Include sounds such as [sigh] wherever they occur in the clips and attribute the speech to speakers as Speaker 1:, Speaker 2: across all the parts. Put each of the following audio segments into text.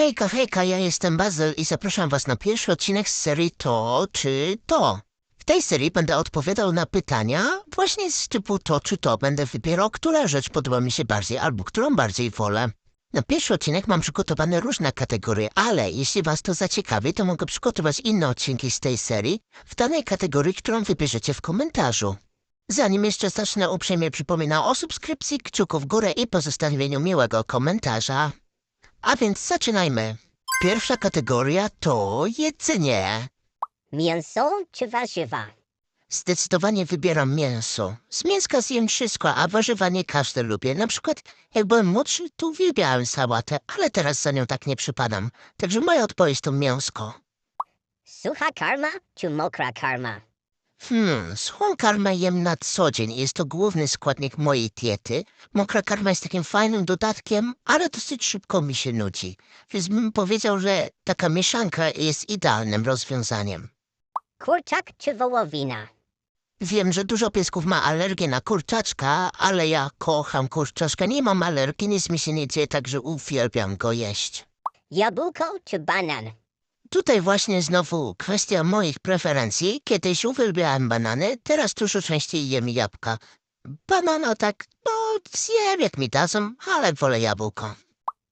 Speaker 1: Hejka, hejka, ja jestem Bazyl i zapraszam was na pierwszy odcinek z serii To czy To. W tej serii będę odpowiadał na pytania właśnie z typu to czy to. Będę wybierał, która rzecz podoba mi się bardziej albo którą bardziej wolę. Na pierwszy odcinek mam przygotowane różne kategorie, ale jeśli was to zaciekawi, to mogę przygotować inne odcinki z tej serii w danej kategorii, którą wybierzecie w komentarzu. Zanim jeszcze zacznę, uprzejmie przypominam o subskrypcji, kciuku w górę i pozostawieniu miłego komentarza. A więc zaczynajmy. Pierwsza kategoria to jedzenie.
Speaker 2: Mięso czy warzywa?
Speaker 1: Zdecydowanie wybieram mięso. Z mięska zjem wszystko, a warzywa nie każde lubię. Na przykład, jak byłem młodszy, to uwielbiałem sałatę, ale teraz za nią tak nie przypadam. Także moja odpowiedź to mięsko.
Speaker 2: Sucha karma czy mokra karma?
Speaker 1: Hmm, suchą karmę jem na co dzień. Jest to główny składnik mojej diety. Mokra karma jest takim fajnym dodatkiem, ale dosyć szybko mi się nudzi. Więc bym powiedział, że taka mieszanka jest idealnym rozwiązaniem.
Speaker 2: Kurczak czy wołowina?
Speaker 1: Wiem, że dużo piesków ma alergię na kurczaczka, ale ja kocham kurczaczka. Nie mam alergii, nic mi się nie dzieje, także uwielbiam go jeść.
Speaker 2: Jabłko czy banan?
Speaker 1: Tutaj właśnie znowu kwestia moich preferencji. Kiedyś uwielbiałem banany, teraz dużo częściej jem jabłka. Banana tak, no zjem jak mi dadzą, ale wolę jabłko.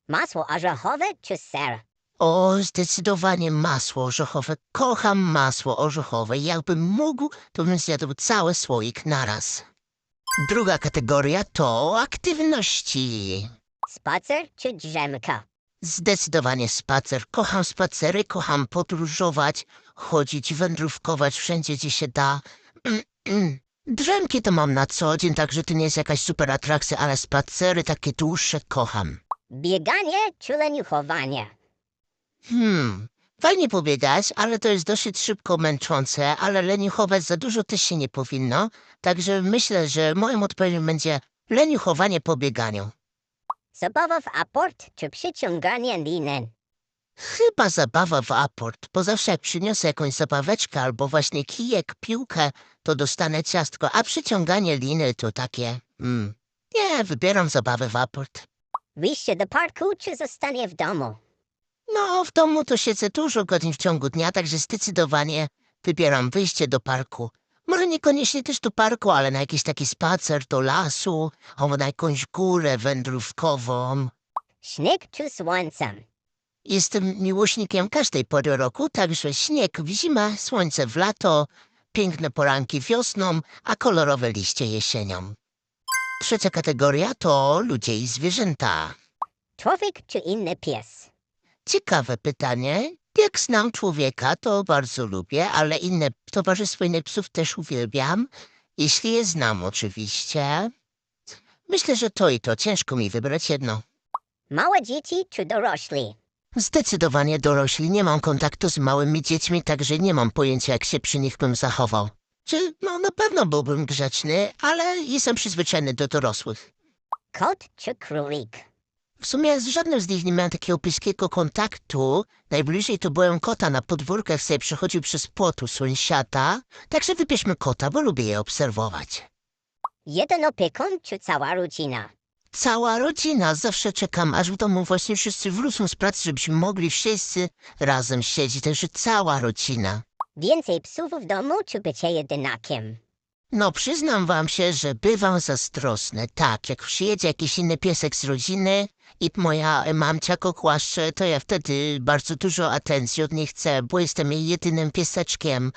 Speaker 2: Masło orzechowe czy ser?
Speaker 1: O, zdecydowanie masło orzechowe. Kocham masło orzechowe. Jakbym mógł, to bym zjadł cały słoik naraz. Druga kategoria to aktywności.
Speaker 2: Spacer czy drzemka?
Speaker 1: Zdecydowanie spacer. Kocham spacery, kocham podróżować, chodzić, wędrówkować wszędzie, gdzie się da. [clears throat] Drzemki to mam na co dzień, także to nie jest jakaś super atrakcja, ale spacery takie dłuższe kocham.
Speaker 2: Bieganie czy leniuchowanie?
Speaker 1: Hmm, fajnie powiedziałeś, ale to jest dosyć szybko męczące, ale leniuchować za dużo też się nie powinno, także myślę, że moją odpowiedzią będzie leniuchowanie po bieganiu.
Speaker 2: Zabawa w aport czy przyciąganie linen?
Speaker 1: Chyba zabawa w aport, bo zawsze jak przyniosę jakąś zabaweczkę albo właśnie kijek, piłkę, to dostanę ciastko, a przyciąganie liny to takie... Mm. Nie, wybieram zabawę w aport.
Speaker 2: Wyjście do parku czy zostanie w domu?
Speaker 1: No, w domu to siedzę dużo godzin w ciągu dnia, także zdecydowanie wybieram wyjście do parku. Może niekoniecznie też do parku, ale na jakiś taki spacer do lasu, albo na jakąś górę wędrówkową.
Speaker 2: Śnieg czy słońcem?
Speaker 1: Jestem miłośnikiem każdej pory roku, także śnieg w zimę, słońce w lato, piękne poranki wiosną, a kolorowe liście jesienią. Trzecia kategoria to ludzie i zwierzęta.
Speaker 2: Człowiek czy inny pies?
Speaker 1: Ciekawe pytanie. Jak znam człowieka, to bardzo lubię, ale inne towarzystwo innych psów też uwielbiam. Jeśli je znam, oczywiście. Myślę, że to i to. Ciężko mi wybrać jedno.
Speaker 2: Małe dzieci czy dorośli?
Speaker 1: Zdecydowanie dorośli. Nie mam kontaktu z małymi dziećmi, także nie mam pojęcia, jak się przy nich bym zachował. Czy, no na pewno byłbym grzeczny, ale jestem przyzwyczajony do dorosłych.
Speaker 2: Kot czy królik?
Speaker 1: W sumie z żadnym z nich nie miałem takiego bliskiego kontaktu. Najbliżej to byłem kota na podwórkach, sobie przechodził przez płot u sąsiada. Także wybierzmy kota, bo lubię je obserwować.
Speaker 2: Jeden opiekun czy cała rodzina?
Speaker 1: Cała rodzina, zawsze czekam, aż w domu właśnie wszyscy wrócą z pracy, żebyśmy mogli wszyscy razem siedzieć, także cała rodzina.
Speaker 2: Więcej psów w domu czy bycie jedynakiem?
Speaker 1: No, przyznam wam się, że bywam zazdrosny. Tak, jak przyjedzie jakiś inny piesek z rodziny i moja mamcia go kłaszcze, to ja wtedy bardzo dużo atencji od niej chcę, bo jestem jej jedynym pieseczkiem.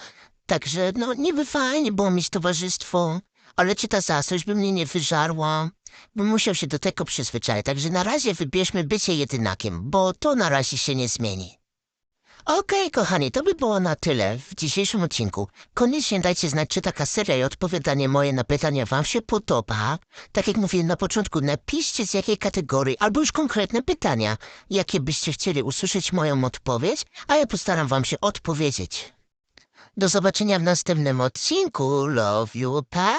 Speaker 1: Także, no, niby fajnie było mieć towarzystwo, ale czy ta zazdrość by mnie nie wyżarła? Bym musiał się do tego przyzwyczaić, także na razie wybierzmy bycie jedynakiem, bo to na razie się nie zmieni. Okej, kochani, to by było na tyle w dzisiejszym odcinku. Koniecznie dajcie znać, czy taka seria i odpowiadanie moje na pytania wam się podoba. Tak jak mówiłem na początku, napiszcie z jakiej kategorii, albo już konkretne pytania, jakie byście chcieli usłyszeć moją odpowiedź, a ja postaram wam się odpowiedzieć. Do zobaczenia w następnym odcinku. Love you, pa!